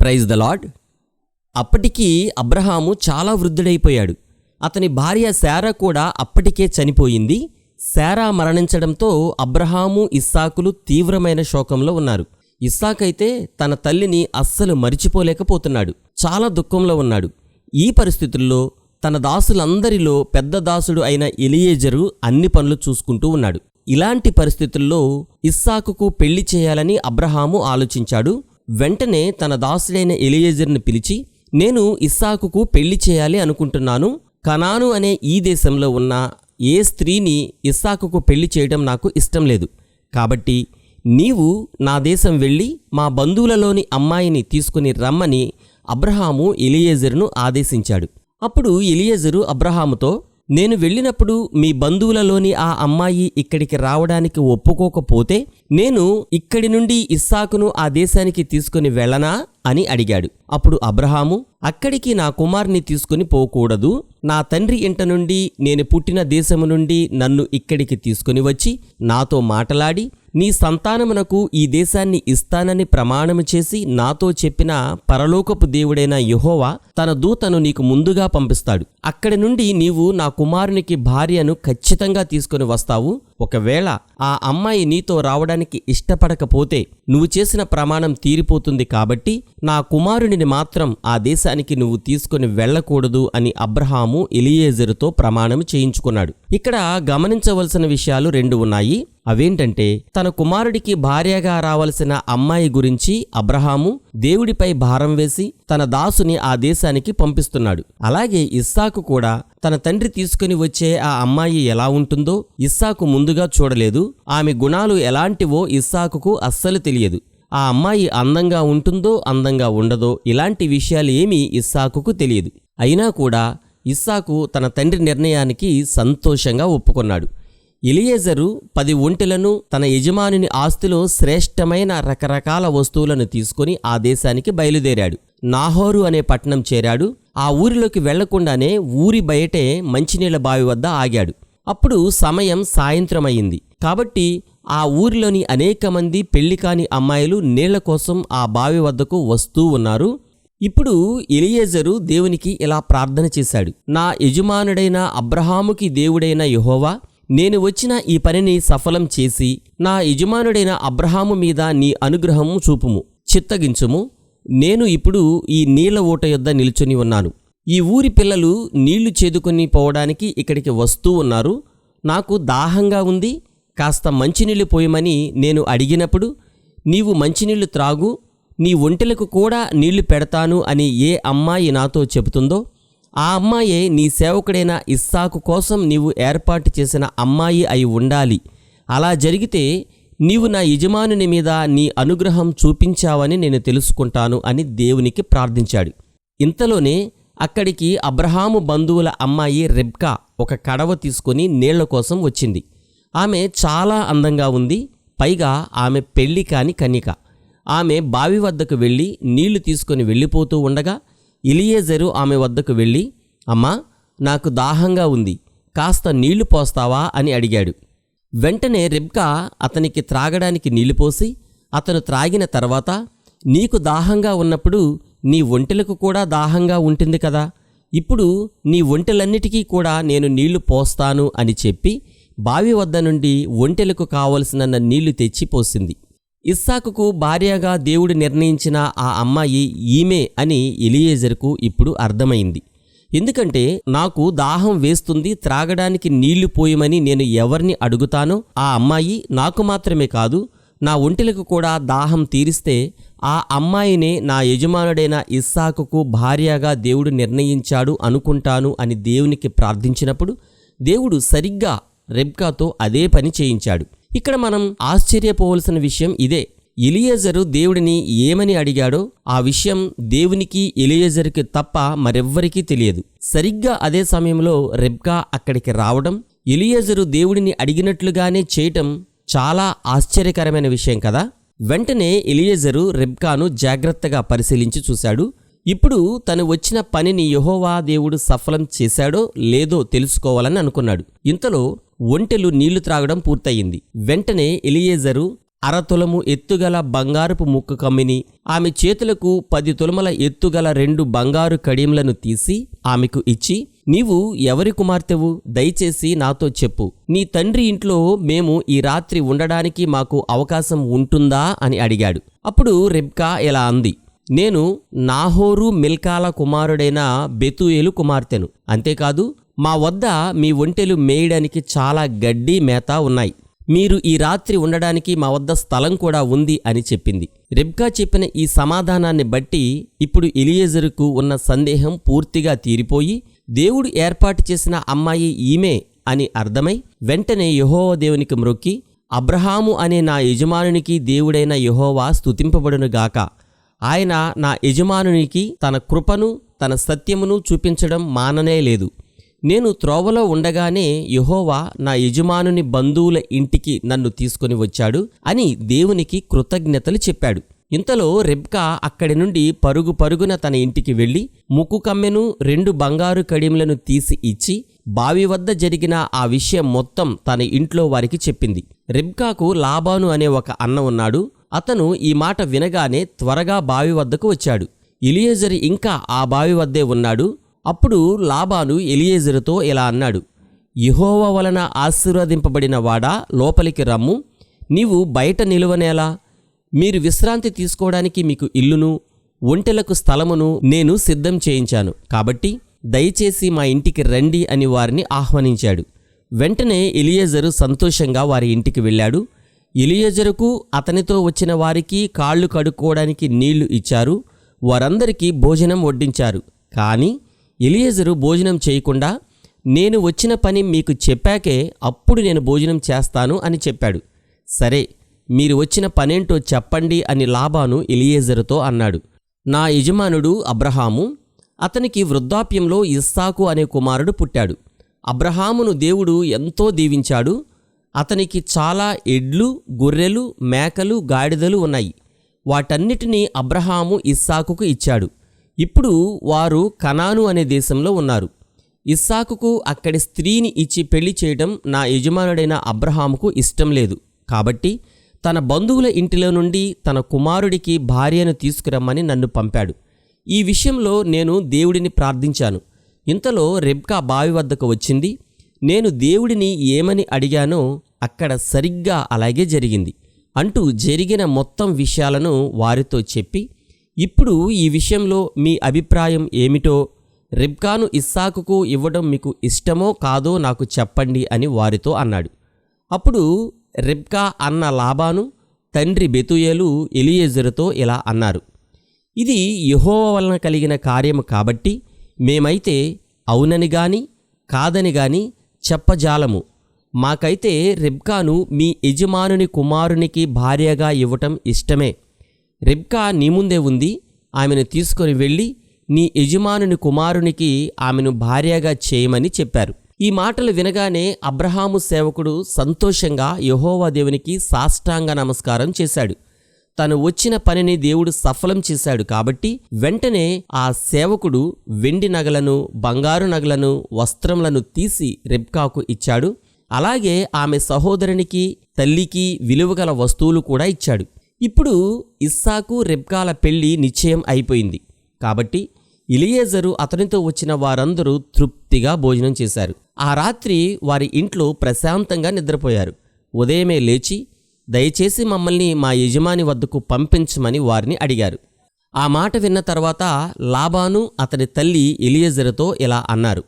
Praise the lord అప్పటికి అబ్రహాము చాలా వృద్ధుడైపోయాడు. అతని భార్య శారా కూడా అప్పటికే చనిపోయింది. శారా మరణించడంతో అబ్రహాము ఇస్సాకులు తీవ్రమైన శోకంలో ఉన్నారు. ఇస్సాకైతే తన తల్లిని అస్సలు మరిచిపోలేకపోతున్నాడు. చాలా దుఃఖంలో ఉన్నాడు. ఈ పరిస్థితుల్లో తన దాసులందరిలో పెద్ద దాసుడు అయిన ఎలియేజరు అన్ని పనులు చూసుకుంటూ ఉన్నాడు. ఇలాంటి పరిస్థితుల్లో ఇస్సాకుకు పెళ్ళి చేయాలని అబ్రహాము ఆలోచించాడు. వెంటనే తన దాసుడైన ఎలియేజర్ని పిలిచి నేను ఇస్సాకుకు పెళ్ళి చేయాలి అనుకుంటున్నాను. కనాను అనే ఈ దేశంలో ఉన్న ఏ స్త్రీని ఇస్సాకుకు పెళ్ళి చేయడం నాకు ఇష్టం లేదు. కాబట్టి నీవు నా దేశం వెళ్ళి మా బంధువులలోని అమ్మాయిని తీసుకుని రమ్మని అబ్రహాము ఎలియేజరును ఆదేశించాడు. అప్పుడు ఎలియేజరు అబ్రహాముతో నేను వెళ్ళినప్పుడు మీ బంధువులలోని ఆ అమ్మాయి ఇక్కడికి రావడానికి ఒప్పుకోకపోతే నేను ఇక్కడి నుండి ఇస్సాకును ఆ దేశానికి తీసుకుని వెళ్ళనా అని అడిగాడు. అప్పుడు అబ్రహాము అక్కడికి నా కుమార్ని తీసుకుని పోకూడదు. నా తండ్రి ఇంట నుండి నేను పుట్టిన దేశము నుండి నన్ను ఇక్కడికి తీసుకుని వచ్చి నాతో మాటలాడి నీ సంతానమునకు ఈ దేశాన్ని ఇస్తానని ప్రమాణము చేసి నాతో చెప్పిన పరలోకపు దేవుడైన యహోవా తన దూతను నీకు ముందుగా పంపిస్తాడు. అక్కడి నుండి నీవు నా కుమారునికి భార్యను ఖచ్చితంగా తీసుకుని వస్తావు. ఒకవేళ ఆ అమ్మాయి నీతో రావడానికి ఇష్టపడకపోతే నువ్వు చేసిన ప్రమాణం తీరిపోతుంది కాబట్టి నా కుమారుడిని మాత్రం ఆ దేశానికి నువ్వు తీసుకుని వెళ్ళకూడదు అని అబ్రహాము ఎలియేజరుతో ప్రమాణం చేయించుకున్నాడు. ఇక్కడ గమనించవలసిన విషయాలు రెండు ఉన్నాయి. అవేంటంటే తన కుమారుడికి భార్యగా రావలసిన అమ్మాయి గురించి అబ్రహాము దేవుడిపై భారం వేసి తన దాసుని ఆ దేశానికి పంపిస్తున్నాడు. అలాగే ఇస్సాకు కూడా తన తండ్రి తీసుకుని వచ్చే ఆ అమ్మాయి ఎలా ఉంటుందో ఇస్సాకు ముందుగా చూడలేదు. ఆమె గుణాలు ఎలాంటివో ఇస్సాకుకు అస్సలు తెలియదు. ఆ అమ్మాయి అందంగా ఉంటుందో అందంగా ఉండదో ఇలాంటి విషయాలు ఏమీ ఇస్సాకుకు తెలియదు. అయినా కూడా ఇస్సాకు తన తండ్రి నిర్ణయానికి సంతోషంగా ఒప్పుకున్నాడు. ఇలియేజరు పది ఒంటెలను తన యజమానుని ఆస్తిలో శ్రేష్టమైన రకరకాల వస్తువులను తీసుకుని ఆ దేశానికి బయలుదేరాడు. నాహోరు అనే పట్టణం చేరాడు. ఆ ఊరిలోకి వెళ్ళకుండానే ఊరి బయటే మంచినీళ్ళ బావి వద్ద ఆగాడు. అప్పుడు సమయం సాయంత్రం అయింది కాబట్టి ఆ ఊరిలోని అనేక మంది పెళ్ళి కాని అమ్మాయిలు నీళ్ళ కోసం ఆ బావి వద్దకు వస్తూ ఉన్నారు. ఇప్పుడు ఎలియేజరు దేవునికి ఇలా ప్రార్థన చేశాడు. నా యజమానుడైన అబ్రహాముకి దేవుడైన యహోవా నేను వచ్చిన ఈ పనిని సఫలం చేసి నా యజమానుడైన అబ్రహాము మీద నీ అనుగ్రహము చూపుము చిత్తగించుము. నేను ఇప్పుడు ఈ నీళ్ళ ఊట యొద్ద నిల్చుని ఉన్నాను. ఈ ఊరి పిల్లలు నీళ్ళు చేదుకొని పోవడానికి ఇక్కడికి వస్తూ ఉన్నారు. నాకు దాహంగా ఉంది. కాస్త మంచినీళ్ళు పోయమని నేను అడిగినప్పుడు నీవు మంచినీళ్ళు త్రాగు. నీ ఒంటెలకు కూడా నీళ్ళు పెడతాను అని ఏ అమ్మాయి నాతో చెబుతుందో ఆ అమ్మాయే నీ సేవకుడైన ఇస్సాకు కోసం నీవు ఏర్పాటు చేసిన అమ్మాయి అయి ఉండాలి. అలా జరిగితే నీవు నా యజమానుని మీద నీ అనుగ్రహం చూపించావని నేను తెలుసుకుంటాను అని దేవునికి ప్రార్థించాడు. ఇంతలోనే అక్కడికి అబ్రహాము బంధువుల అమ్మాయి రెబ్కా ఒక కడవ తీసుకొని నీళ్ళ కోసం వచ్చింది. ఆమె చాలా అందంగా ఉంది పైగా ఆమె పెళ్ళి కాని కన్యక. ఆమె బావి వద్దకు వెళ్ళి నీళ్ళు తీసుకొని వెళ్ళిపోతూ ఉండగా ఇలియేజరు ఆమె వద్దకు వెళ్ళి అమ్మా నాకు దాహంగా ఉంది కాస్త నీళ్ళు పోస్తావా? అని అడిగాడు. వెంటనే రిబ్కా అతనికి త్రాగడానికి నీళ్ళు పోసి అతను త్రాగిన తర్వాత నీకు దాహంగా ఉన్నప్పుడు నీ ఒంటెలకు కూడా దాహంగా ఉంటుంది కదా. ఇప్పుడు నీ ఒంటెలన్నిటికీ కూడా నేను నీళ్ళు పోస్తాను అని చెప్పి బావి వద్ద నుండి ఒంటెలకు కావలసినన్న నీళ్ళు తెచ్చి పోసింది. ఇస్సాకుకు భార్యగా దేవుడు నిర్ణయించిన ఆ అమ్మాయి ఈమె అని ఎలియేజర్కు ఇప్పుడు అర్థమైంది. ఎందుకంటే నాకు దాహం వేస్తుంది త్రాగడానికి నీళ్ళు పోయమని నేను ఎవరిని అడుగుతానో ఆ అమ్మాయి నాకు మాత్రమే కాదు నా ఒంటిలకు కూడా దాహం తీరిస్తే ఆ అమ్మాయినే నా యజమానుడైన ఇస్సాకుకు భార్యగా దేవుడు నిర్ణయించాడు అనుకుంటాను అని దేవునికి ప్రార్థించినప్పుడు దేవుడు సరిగ్గా రెబ్కాతో అదే పని చేయించాడు. ఇక్కడ మనం ఆశ్చర్యపోవలసిన విషయం ఇదే. ఎలియేజరు దేవుడిని ఏమని అడిగాడో ఆ విషయం దేవునికి ఎలియేజర్కి తప్ప మరెవ్వరికీ తెలియదు. సరిగ్గా అదే సమయంలో రెబ్కా అక్కడికి రావడం ఎలియేజరు దేవుడిని అడిగినట్లుగానే చేయటం చాలా ఆశ్చర్యకరమైన విషయం కదా? వెంటనే ఎలియేజరు రెబ్కాను జాగ్రత్తగా పరిశీలించి చూశాడు. ఇప్పుడు తను వచ్చిన పనిని యహోవా దేవుడు సఫలం చేశాడో లేదో తెలుసుకోవాలని అనుకున్నాడు. ఇంతలో ఒంటెలు నీళ్ళు త్రాగడం పూర్తయింది. వెంటనే ఎలియేజరు అరతులము ఎత్తుగల బంగారపు ముక్కు కమ్మిని ఆమె చేతులకు పది తులముల ఎత్తుగల రెండు బంగారు కడియంలను తీసి ఆమెకు ఇచ్చి నీవు ఎవరి కుమార్తెవు? దయచేసి నాతో చెప్పు. నీ తండ్రి ఇంట్లో మేము ఈ రాత్రి ఉండడానికి మాకు అవకాశం ఉంటుందా? అని అడిగాడు. అప్పుడు రెబ్కా ఇలా అంది నేను నాహోరు మిల్కాల కుమారుడైన బెతుయేలు కుమార్తెను. అంతేకాదు మా వద్ద మీ ఒంటెలు మేయడానికి చాలా గడ్డి మేత ఉన్నాయి. మీరు ఈ రాత్రి ఉండడానికి మా వద్ద స్థలం కూడా ఉంది అని చెప్పింది. రెబ్కా చెప్పిన ఈ సమాధానాన్ని బట్టి ఇప్పుడు ఎలియేజరుకు ఉన్న సందేహం పూర్తిగా తీరిపోయి దేవుడు ఏర్పాటు చేసిన అమ్మాయి ఈమె అని అర్థమై వెంటనే యెహోవా దేవునికి మ్రొక్కి అబ్రహాము అనే నా యజమానునికి దేవుడైన యహోవా స్తుతింపబడునుగాక ఆయన నా యజమానునికి తన కృపను తన సత్యమును చూపించడం మాననే లేదు. నేను త్రోవలో ఉండగానే యహోవా నా యజమానుని బంధువుల ఇంటికి నన్ను తీసుకొని వచ్చాడు అని దేవునికి కృతజ్ఞతలు చెప్పాడు. ఇంతలో రెబ్కా అక్కడి నుండి పరుగు పరుగున తన ఇంటికి వెళ్ళి ముక్కు కమ్మెను రెండు బంగారు కడిములను తీసి ఇచ్చి బావి వద్ద జరిగిన ఆ విషయం మొత్తం తన ఇంట్లో వారికి చెప్పింది. రెబ్కాకు లాబాను అనే ఒక అన్న ఉన్నాడు. అతను ఈ మాట వినగానే త్వరగా బావి వద్దకు వచ్చాడు. ఎలియేజరు ఇంకా ఆ బావి వద్దే ఉన్నాడు. అప్పుడు లాబాను ఎలియేజరుతో ఇలా అన్నాడు యహోవ వలన ఆశీర్వదింపబడిన వాడా లోపలికి రమ్ము నీవు బయట నిలువనేలా. మీరు విశ్రాంతి తీసుకోవడానికి మీకు ఇల్లును ఒంటెలకు స్థలమును నేను సిద్ధం చేయించాను. కాబట్టి దయచేసి మా ఇంటికి రండి అని వారిని ఆహ్వానించాడు. వెంటనే ఎలియేజరు సంతోషంగా వారి ఇంటికి వెళ్ళాడు. ఎలియజరుకు అతనితో వచ్చిన వారికి కాళ్ళు కడుక్కోవడానికి నీళ్ళు ఇచ్చారు. వారందరికీ భోజనం వడ్డించారు. కానీ ఎలియేజరు భోజనం చేయకుండా నేను వచ్చిన పని మీకు చెప్పాకే అప్పుడు నేను భోజనం చేస్తాను అని చెప్పాడు. సరే మీరు వచ్చిన పనేంటో చెప్పండి అని లాబాను ఎలియేజరుతో అన్నాడు. నా యజమానుడు అబ్రహాము అతనికి వృద్ధాప్యంలో ఇస్సాకు అనే కుమారుడు పుట్టాడు. అబ్రహామును దేవుడు ఎంతో దీవించాడు. అతనికి చాలా ఎడ్లు గొర్రెలు మేకలు గాడిదలు ఉన్నాయి. వాటన్నిటినీ అబ్రహాము ఇస్సాకుకు ఇచ్చాడు. ఇప్పుడు వారు కనాను అనే దేశంలో ఉన్నారు. ఇస్సాకుకు అక్కడి స్త్రీని ఇచ్చి పెళ్ళి చేయడం నా యజమానుడైన అబ్రహాముకు ఇష్టం లేదు. కాబట్టి తన బంధువుల ఇంటిలో నుండి తన కుమారుడికి భార్యను తీసుకురమ్మని నన్ను పంపాడు. ఈ విషయంలో నేను దేవుడిని ప్రార్థించాను. ఇంతలో రెబ్కా బావి వద్దకు వచ్చింది. నేను దేవుడిని ఏమని అడిగానో అక్కడ సరిగ్గా అలాగే జరిగింది. అంటూ జరిగిన మొత్తం విషయాలను వారితో చెప్పి ఇప్పుడు ఈ విషయంలో మీ అభిప్రాయం ఏమిటో రిబ్కాను ఇస్సాకుకు ఇవ్వడం మీకు ఇష్టమో కాదో నాకు చెప్పండి అని వారితో అన్నాడు. అప్పుడు రిబ్కా అన్న లాబాను తండ్రి బెతుయేలు ఎలియేజరుతో ఇలా అన్నారు. ఇది యహోవ వలన కలిగిన కార్యము కాబట్టి మేమైతే అవునని గాని కాదని గాని చెప్పజాలము. మాకైతే రిబ్కాను మీ యజమానుని కుమారునికి భార్యగా ఇవ్వటం ఇష్టమే. రెబ్కా నీ ముందే ఉంది. ఆమెను తీసుకొని వెళ్ళి నీ యజమానుని కుమారునికి ఆమెను భార్యగా చేయమని చెప్పారు. ఈ మాటలు వినగానే అబ్రహాము సేవకుడు సంతోషంగా యహోవా దేవునికి సాష్టాంగ నమస్కారం చేశాడు. తను వచ్చిన పనిని దేవుడు సఫలం చేశాడు కాబట్టి వెంటనే ఆ సేవకుడు వెండి నగలను బంగారు నగలను వస్త్రములను తీసి రెబ్కాకు ఇచ్చాడు. అలాగే ఆమె సహోదరునికి తల్లికి విలువగల వస్తువులు కూడా ఇచ్చాడు. ఇప్పుడు ఇస్సాకు రెబ్కాల పెళ్ళి నిశ్చయం అయిపోయింది. కాబట్టి ఇలియేజరు అతనితో వచ్చిన వారందరూ తృప్తిగా భోజనం చేశారు. ఆ రాత్రి వారి ఇంట్లో ప్రశాంతంగా నిద్రపోయారు. ఉదయమే లేచి దయచేసి మమ్మల్ని మా యజమాని వద్దకు పంపించమని వారిని అడిగారు. ఆ మాట విన్న తర్వాత లాబాను అతని తల్లి ఎలియజరుతో ఇలా అన్నారు.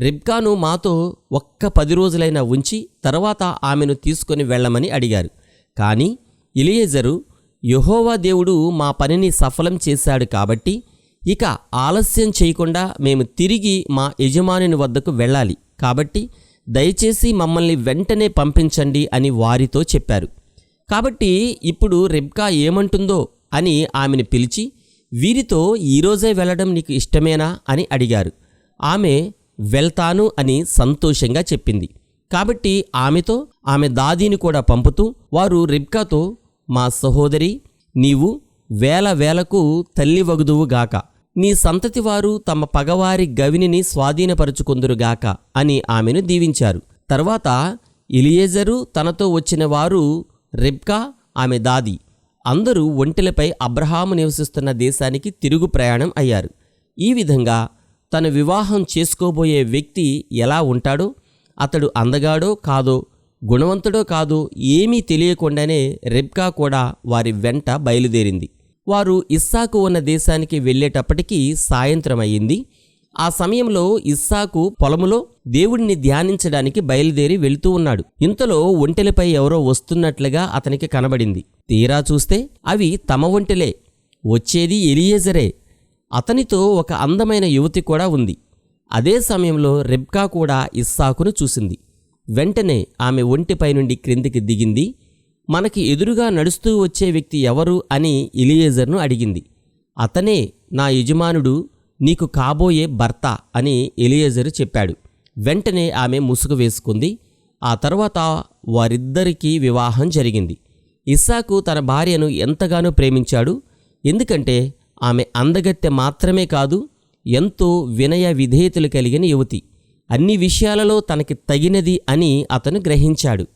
రిబ్కాను మాతో ఒక్క పది రోజులైనా ఉంచి తర్వాత ఆమెను తీసుకొని వెళ్ళమని అడిగారు. కానీ ఇలియజరు యహోవా దేవుడు మా పనిని సఫలం చేశాడు కాబట్టి ఇక ఆలస్యం చేయకుండా మేము తిరిగి మా యజమానుని వద్దకు వెళ్ళాలి. కాబట్టి దయచేసి మమ్మల్ని వెంటనే పంపించండి అని వారితో చెప్పారు. కాబట్టి ఇప్పుడు రెబ్కా ఏమంటుందో అని ఆమెను పిలిచి వీరితో ఈరోజే వెళ్ళడం నీకు ఇష్టమేనా అని అడిగారు. ఆమె వెళ్తాను అని సంతోషంగా చెప్పింది. కాబట్టి ఆమెతో ఆమె దాదీని కూడా పంపుతూ వారు రిబ్కాతో మా సహోదరి నీవు వేల వేలకు తల్లి వగుదువుగాక నీ సంతతి వారు తమ పగవారి గవినిని స్వాధీనపరుచుకుందురుగాక అని ఆమెను దీవించారు. తర్వాత ఇలియేజరు తనతో వచ్చిన వారు రిబ్కా ఆమె దాది. అందరూ ఒంటెలపై అబ్రహాము నివసిస్తున్న దేశానికి తిరుగు ప్రయాణం అయ్యారు. ఈ విధంగా తన వివాహం చేసుకోబోయే వ్యక్తి ఎలా ఉంటాడో అతడు అందగాడో కాదో గుణవంతుడో కాదు ఏమీ తెలియకుండానే రెబ్కా కూడా వారి వెంట బయలుదేరింది. వారు ఇస్సాకు ఉన్న దేశానికి వెళ్ళేటప్పటికీ సాయంత్రం అయ్యింది ఆ సమయంలో ఇస్సాకు పొలములో దేవుడిని ధ్యానించడానికి బయలుదేరి వెళుతూ ఉన్నాడు. ఇంతలో ఒంటెలపై ఎవరో వస్తున్నట్లుగా అతనికి కనబడింది. తీరా చూస్తే అవి తమ ఒంటెలే. వచ్చేది ఎలియేజరే. అతనితో ఒక అందమైన యువతి కూడా ఉంది. అదే సమయంలో రెబ్కా కూడా ఇస్సాకును చూసింది. వెంటనే ఆమె ఒంటిపై నుండి క్రిందికి దిగింది. మనకి ఎదురుగా నడుస్తూ వచ్చే వ్యక్తి ఎవరు అని ఎలియేజర్ను అడిగింది. అతనే నా యజమానుడు నీకు కాబోయే భర్త అని ఎలియేజరు చెప్పాడు. వెంటనే ఆమె ముసుగు వేసుకుంది. ఆ తర్వాత వారిద్దరికీ వివాహం జరిగింది. ఇస్సాకు తన భార్యను ఎంతగానో ప్రేమించాడు. ఎందుకంటే ఆమె అందగత్తె మాత్రమే కాదు ఎంతో వినయ విధేయతలు కలిగిన యువతి. అన్ని విషయాలలో తనకి తగినది అని అతను గ్రహించాడు.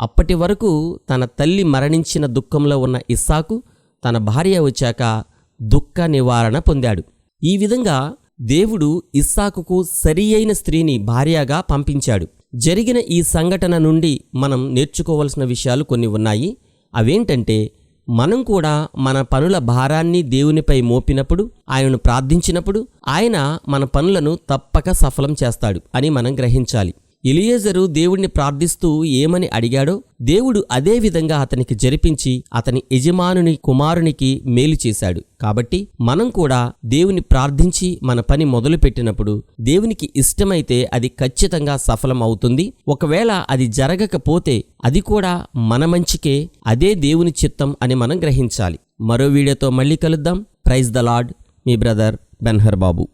అప్పటి వరకు తన తల్లి మరణించిన దుఃఖంలో ఉన్న ఇస్సాకు తన భార్య వచ్చాక దుఃఖ నివారణ పొందాడు. ఈ విధంగా దేవుడు ఇస్సాకుకు సరి అయిన స్త్రీని భార్యగా పంపించాడు. జరిగిన ఈ సంఘటన నుండి మనం నేర్చుకోవలసిన విషయాలు కొన్ని ఉన్నాయి. అవేంటంటే మనం కూడా మన పనుల భారాన్ని దేవునిపై మోపినప్పుడు ఆయనను ప్రార్థించినప్పుడు ఆయన మన పనులను తప్పక సఫలం చేస్తాడు అని మనం గ్రహించాలి. ఇలియేజరు దేవుణ్ణి ప్రార్థిస్తూ ఏమని అడిగాడో దేవుడు అదే విధంగా అతనికి జరిపించి అతని యజమానుని కుమారునికి మేలు చేశాడు. కాబట్టి మనం కూడా దేవుని ప్రార్థించి మన పని మొదలుపెట్టినప్పుడు దేవునికి ఇష్టమైతే అది ఖచ్చితంగా సఫలం అవుతుంది ఒకవేళ అది జరగకపోతే అది కూడా మన మంచికే అదే దేవుని చిత్తం అని మనం గ్రహించాలి. మరో వీడియోతో మళ్ళీ కలుద్దాం. Praise the lord. Me brother Benhur Babu